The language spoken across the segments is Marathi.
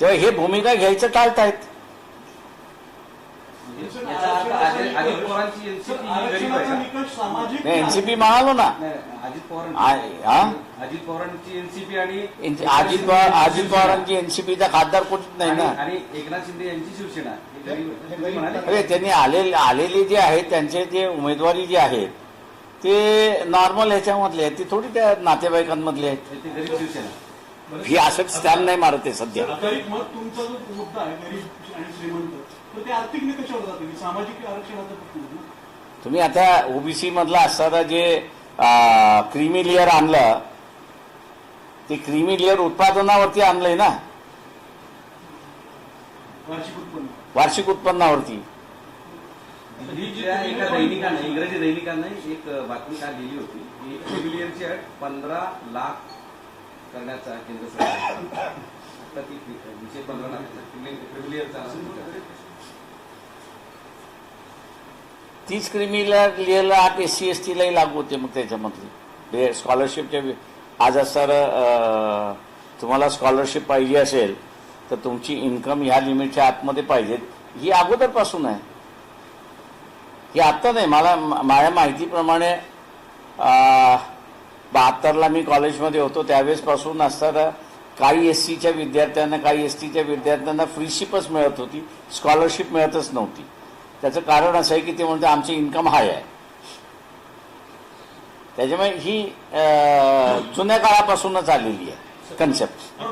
तेव्हा हे भूमिका घ्यायचं टाळतायत. एनसीपी ही म्हणालो ना. अजित पवारांची? अजित पवारांची एनसीपी आणि अजित पवार अजित पवारांची एनसीपीचा खासदार कोणीच नाही ना. आणि- एकनाथ शिंदे यांची शिवसेना. अरे त्यांनी आले आलेले जे आहेत त्यांचे जे उमेदवारी जे आहेत ते नॉर्मल ह्याच्यामधले आहेत. ते थोडी त्या नातेवाईकांमधले आहेत. ही असंच स्टॅम्प नाही मारत आहे सध्या. तरी मग तुमचा जो मुद्दा आहे गरीब आणि श्रीमंत तर ते आर्थिक निकषावर जाते? की सामाजिक आरक्षणाचा प्रश्न आहे ना. तुम्ही आता ओबीसी मधला असताना जे क्रीमी लेअर आणलं ते क्रीमी लेअर उत्पादनावरती आणलंय ना? वार्षिक उत्पन्न. वार्षिक उत्पन्नावरती. दिल्लीच्या एका दैनिकाने इंग्रजी दैनिकाने एक बातमी काल लिहिली होती की ट्रिबिलियनची अट पंधरा लाख करण्याचा केंद्र सरकार. आता ती विषय तीच क्रिमीला लिहिलं आठ एस सी एस टीलाही लागू होते मग त्याच्यामधली हे स्कॉलरशिपच्या आज सर तुम्हाला स्कॉलरशिप पाहिजे असेल तर तुमची इन्कम ह्या लिमिटच्या आतमध्ये पाहिजे ही अगोदरपासून आहे. ही आत्ता नाही मला माझ्या माहितीप्रमाणे बहात्तरला मी कॉलेजमध्ये होतो त्यावेळेसपासून असताना काही एस सीच्या विद्यार्थ्यांना काही एस टीच्या विद्यार्थ्यांना फ्रीशिपच मिळत होती स्कॉलरशिप मिळतच नव्हती. त्याचं कारण असं आहे की ते म्हणते आमची इन्कम हाय आहे. त्याच्यामुळे ही जुन्या काळापासूनच आलेली आहे कन्सेप्ट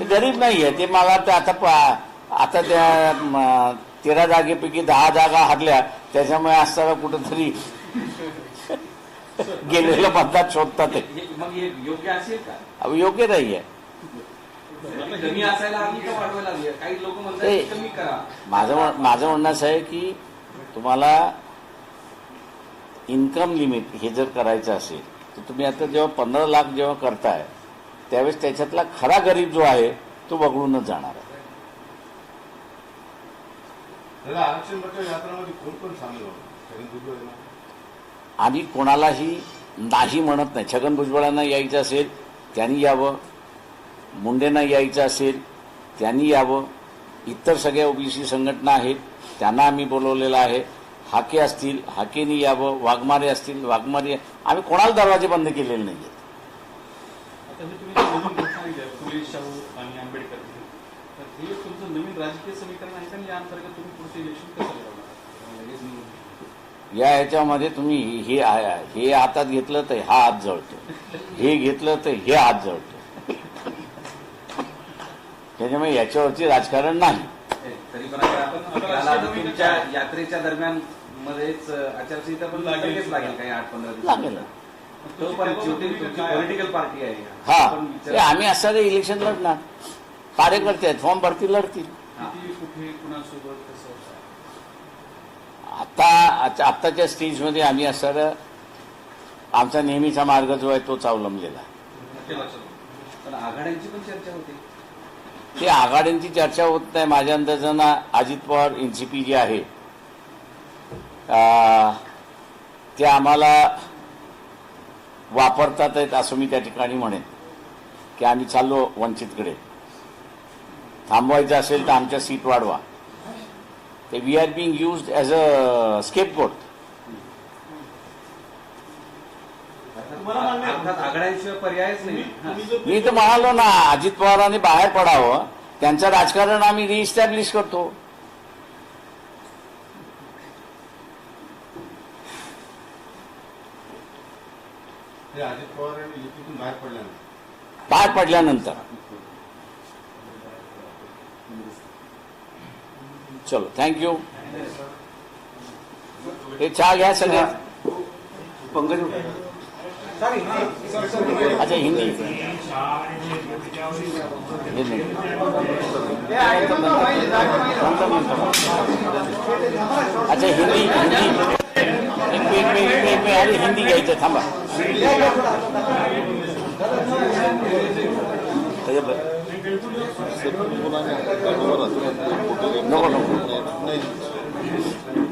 ते गरीब नाही आहे ते मला ते आता आता त्या तेरा जागेपैकी दहा जागा हरल्या त्याच्यामुळे असताना कुठंतरी गेलेलं मतदार शोधतात योग्य असेल का? अहो, योग्य नाही आहे माझं माझं म्हणणं असं आहे की तुम्हाला इन्कम लिमिट हे जर करायचं असेल तर तुम्ही आता जेव्हा पंधरा लाख जेव्हा करताय त्यावेळेस त्याच्यातला खरा गरीब जो आहे तो वगळूनच जाणार आहे. त्याला आरक्षणबद्दल यात्रामध्ये कोण कोण सामील होतं छगन भुजबळ आहे ना? आम्ही कोणालाही नाही म्हणत नाही. छगन भुजबळांना यायचं असेल त्यांनी यावं. मुंडेंना यायचं असेल त्यांनी यावं. इतर सगळ्या ओबीसी संघटना आहेत त्यांना आम्ही बोलवलेलं आहे. हाके असतील हाकेनी यावं. वाघमारे असतील वाघमारे. आम्ही कोणाला दरवाजे बंद केलेले नाही आहेत तर हे तुमचं नवीन राजकीय समीकरण आहे का? आणि या अंतर्गत तुम्ही पुढचं इलेक्शन कसं लढवणार. या ह्याच्यामध्ये तुम्ही हे हे हातात घेतलं तर हा हात जळतो. हे घेतलं तर हे हात जळतो. त्याच्यामुळे याच्यावरती राजकारण नाही. तरी पण तुमच्या यात्रेच्या दरम्यान मध्येच आचारसंहिता पण लागेलच लागेल काही आठ पंधरा दिवस लागेल. तो पण पॉलिटिकल पार्टी आहे. हा. आम्ही असं इलेक्शन लढणार. कार्यकर्ते आहेत फॉर्म भरतील लढतील. आता आत- आत्ताच्या स्टेजमध्ये आम्ही असं आमचा नेहमीचा मार्ग जो आहे तोच अवलंबलेला. ते आघाड्यांची चर्चा होते नाही. माझ्या अंदाजानं अजित पवार एनसीपी जी आहे ते आम्हाला वापरतात आहेत असं मी त्या ठिकाणी म्हणेन की आम्ही चाललो वंचितकडे. थांबवायचं असेल तर आमच्या सीट वाढवा. ते we are being used as a scapegoat तुम्हाला मान्य आहे? अर्थात आघाड्यांशिवाय पर्यायच नाही. तुम्ही जर मी तर म्हणालो ना अजित पवारांनी बाहेर पडावं. त्यांचं राजकारण आम्ही रिइस्टॅब्लिश करतो. अजित पवार बाहेर पडल्यानंतर. चलो थँक्यू हे चहा घ्या सगळ्या पंकज अच्छा हिंदी। हे नाही. अच्छा हिंदी हिंदी। एक मिनिट, एक मिनिट, एक मिनिट, अरे हिंदी घ्यायचं थांबा नको नको हे